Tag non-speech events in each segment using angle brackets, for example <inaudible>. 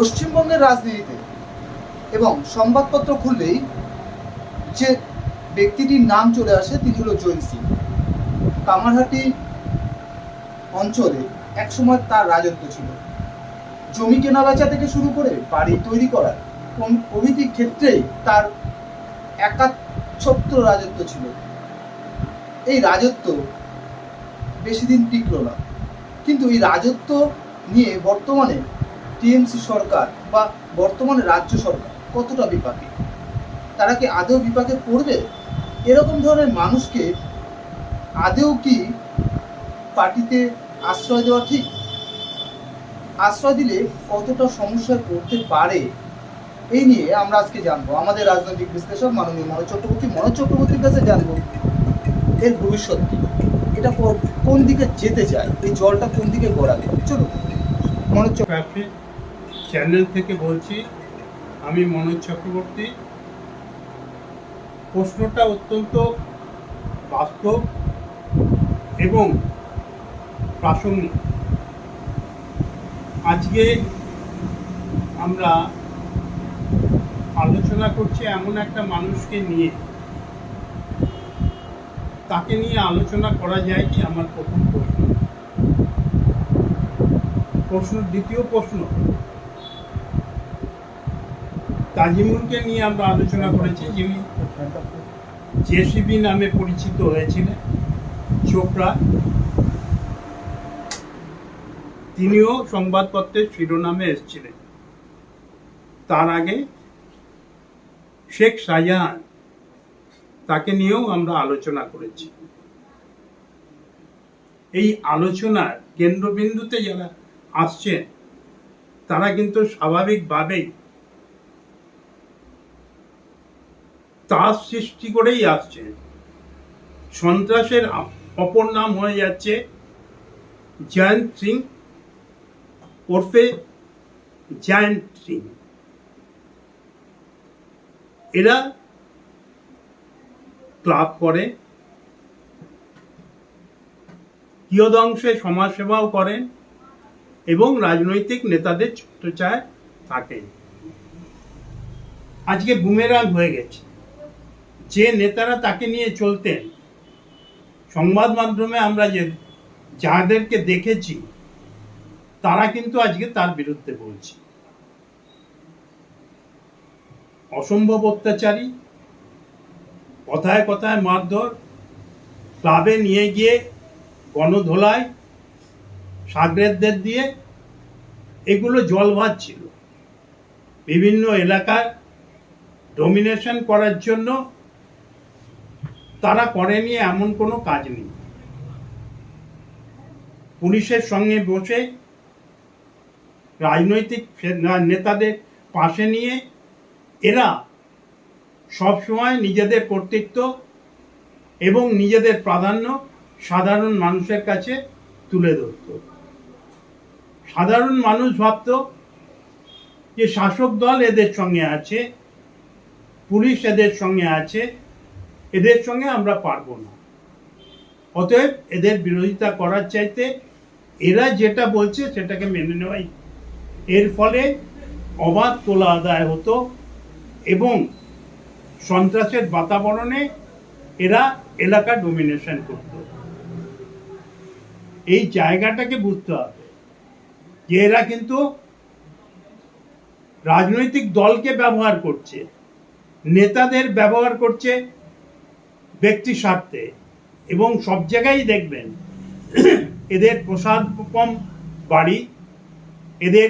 পশ্চিমবঙ্গের রাজনীতিতে এবং সংবাদপত্র খুললেই যে ব্যক্তিটির নাম চলে আসে তিনি হলো জৈন সিং। কামারহাটি অঞ্চলে একসময় তার রাজত্ব ছিল। জমি কেনা বেচা থেকে শুরু করে বাড়ি তৈরি করার প্রভৃতি ক্ষেত্রেই তার একাচ্ছত্র রাজত্ব ছিল। এই রাজত্ব বেশি দিন টিকলো না। কিন্তু এই রাজত্ব নিয়ে বর্তমানে টিএমসি সরকার বা বর্তমান রাজ্য সরকার কতটা বিপাকে? তারা কি আদৌ বিপাকে পড়বে? এরকম ধরনের মানুষকে আদেও কি পার্টিতে আশ্রয় দেওয়া ঠিক? আশ্রয় দিলে কতটা সমস্যায় পড়তে পারে? এই নিয়ে আমরা আজকে জানব। আমাদের রাজনৈতিক বিশ্লেষক মাননীয় মনোজ চক্রবর্তী মনোজ চক্রবর্তীর কাছে জানব, এর ভবিষ্যৎ কি? এটা কোন দিকে যেতে চায়? এই জলটা কোন দিকে গড়াবে? চলুন। মনোজ চক্র- ট্রাফিক চ্যানেল থেকে বলছি, আমি মনোজ চক্রবর্তী। প্রশ্নটা অত্যন্ত বাস্তব এবং প্রাসঙ্গিক। আজকে আমরা আলোচনা করছি এমন একটা মানুষকে নিয়ে। তাকে নিয়ে আলোচনা করা যায় কি আমার প্রথম প্রশ্ন? প্রশ্ন, দ্বিতীয় প্রশ্ন তাজিমুলকে নিয়ে আমরা আলোচনা করেছি, যিনি জেসিবি নামে পরিচিত হয়েছিলেন, চোপড়া। তিনিও সংবাদপত্রের শিরোনামে এসেছিলেন। তার আগে শেখ শাহজাহান তাকে নিয়েও আমরা আলোচনা করেছি। এই আলোচনার কেন্দ্রবিন্দুতে যারা আসছেন, তারা কিন্তু স্বাভাবিকভাবেই তার সৃষ্টি করেই আসছে। সন্ত্রাসের অপর নাম হয়ে যাচ্ছে জয়ন্ত সিং ওরফে জয়ন্ত সিং এরা ক্লাব করে, কিয়দংশে সমাজসেবাও করেন এবং রাজনৈতিক নেতাদের ছত্রছায় থাকেন। আজকে বুমেরাং হয়ে গেছে। যে নেতারা তাকে নিয়ে চলতেন, সংবাদ মাধ্যমে আমরা যে, যাদেরকে দেখেছি, তারা কিন্তু আজকে তার বিরুদ্ধে বলছে। অসম্ভব অত্যাচারী, কথায় কথায় মারধর, ক্লাবে নিয়ে গিয়ে গণধোলায় সাগরেদদের দিয়ে, এগুলো জল ছিল। বিভিন্ন এলাকার ডমিনেশন করার জন্য তারা করেনি এমন কোনো কাজ নেই। পুলিশের সঙ্গে বসে রাজনৈতিক নেতাদের পাশে নিয়ে এরা সবসময় নিজেদের কর্তৃত্ব এবং নিজেদের প্রাধান্য সাধারণ মানুষের কাছে তুলে ধরত। সাধারণ মানুষ ভাবত যে শাসক দল এদের সঙ্গে আছে, পুলিশ এদের সঙ্গে আছে এদের সঙ্গে আমরা পারব না। অতএব এদের বিরোধিতা করার চাইতে এরা যেটা বলছে সেটাকে মেনে নেওয়াই। এর ফলে অবাধ তোলা আদায় হতো এবং সন্ত্রাসের বাতাবরণে এরা এলাকা ডোমিনেশন করত। এই জায়গাটাকে বুঝতে হবে যে এরা কিন্তু রাজনৈতিক দলকে ব্যবহার করছে, নেতাদের ব্যবহার করছে ব্যক্তি স্বার্থে এবং সব জায়গায় দেখবেন <clears throat> এদের প্রসাদ কম বাড়ি, এদের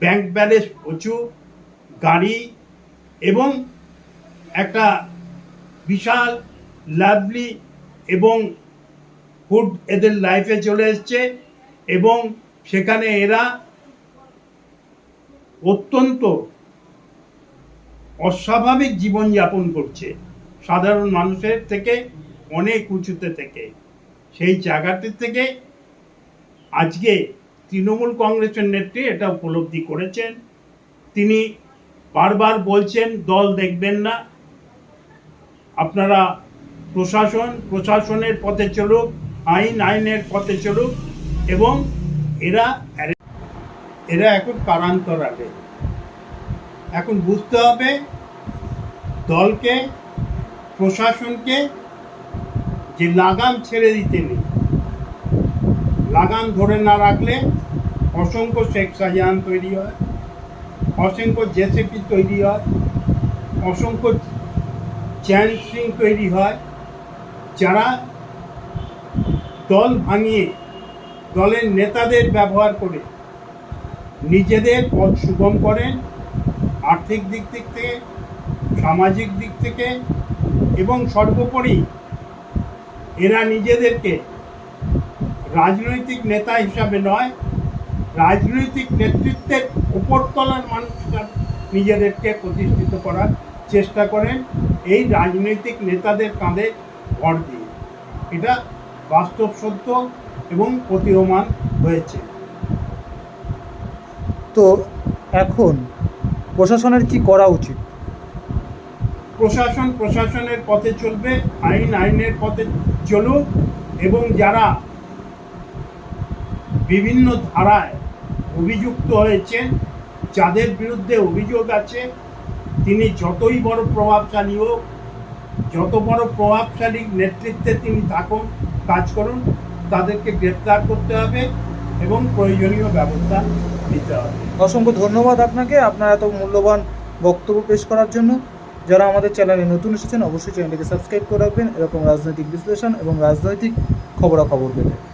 ব্যাংক ব্যালেন্স প্রচুর, গাড়ি এবং একটা বিশাল লাভলি এবং ফুড এদের লাইফে চলে এসছে এবং সেখানে এরা অত্যন্ত অস্বাভাবিক জীবনযাপন করছে। সাধারণ মানুষের থেকে, অনেক উঁচুতে থেকে। সেই জায়গাটি থেকে আজকে তৃণমূল কংগ্রেসের নেত্রী এটা উপলব্ধি করেছেন। তিনি বারবার বলছেন, দল দেখবেন না। আপনারা প্রশাসন, প্রশাসনের পথে চলুক, আইন, আইনের পথে চলুক এবং এরা এরা এখন কারান্তরালে এখন বুঝতে হবে দলকে প্রশাসনকে যে লাগাম ছেড়ে দিতে নেই। লাগাম ধরে না রাখলে অসংখ্য শেখ শাহজাহান তৈরি হয়, অসংখ্য জেসিপি তৈরি হয়, অসংখ্য চ্যান সিং তৈরি হয়, যারা দল ভাঙিয়ে, দলের নেতাদের ব্যবহার করে নিজেদের পথ সুগম করেন, আর্থিক দিক দিক থেকে, সামাজিক দিক থেকে এবং সর্বোপরি এরা নিজেদেরকে রাজনৈতিক নেতা হিসাবে নয়, রাজনৈতিক নেতৃত্বের উপরতলার মানুষরা নিজেদেরকে প্রতিষ্ঠিত করার চেষ্টা করেন। এই রাজনৈতিক নেতাদের কাঁধে ভর দিয়ে। এটা বাস্তব সত্য এবং প্রতীয়মান হয়েছে। তো এখন প্রশাসনের কি করা উচিত? প্রশাসন, প্রশাসনের পথে চলবে, আইন, আইনের পথে চলুক এবং যারা বিভিন্ন ধারায় অভিযুক্ত হয়েছেন যাদের বিরুদ্ধে অভিযোগ আছে, তিনি যতই বড় প্রভাবশালী হোক, যত বড় প্রভাবশালী নেতৃত্বে তিনি থাকুন, কাজ করুন, তাদেরকে গ্রেপ্তার করতে হবে এবং প্রয়োজনীয় ব্যবস্থা নিতে হবে। অসংখ্য ধন্যবাদ আপনাকে। আপনার এত মূল্যবান বক্তব্য পেশ করার জন্য। যারা আমাদের চ্যানেলে নতুন এসেছেন, অবশ্যই চ্যানেলটিকে সাবস্ক্রাইব করে রাখবেন, এরকম রাজনৈতিক বিশ্লেষণ এবং রাজনৈতিক খবরাখবর পেতে।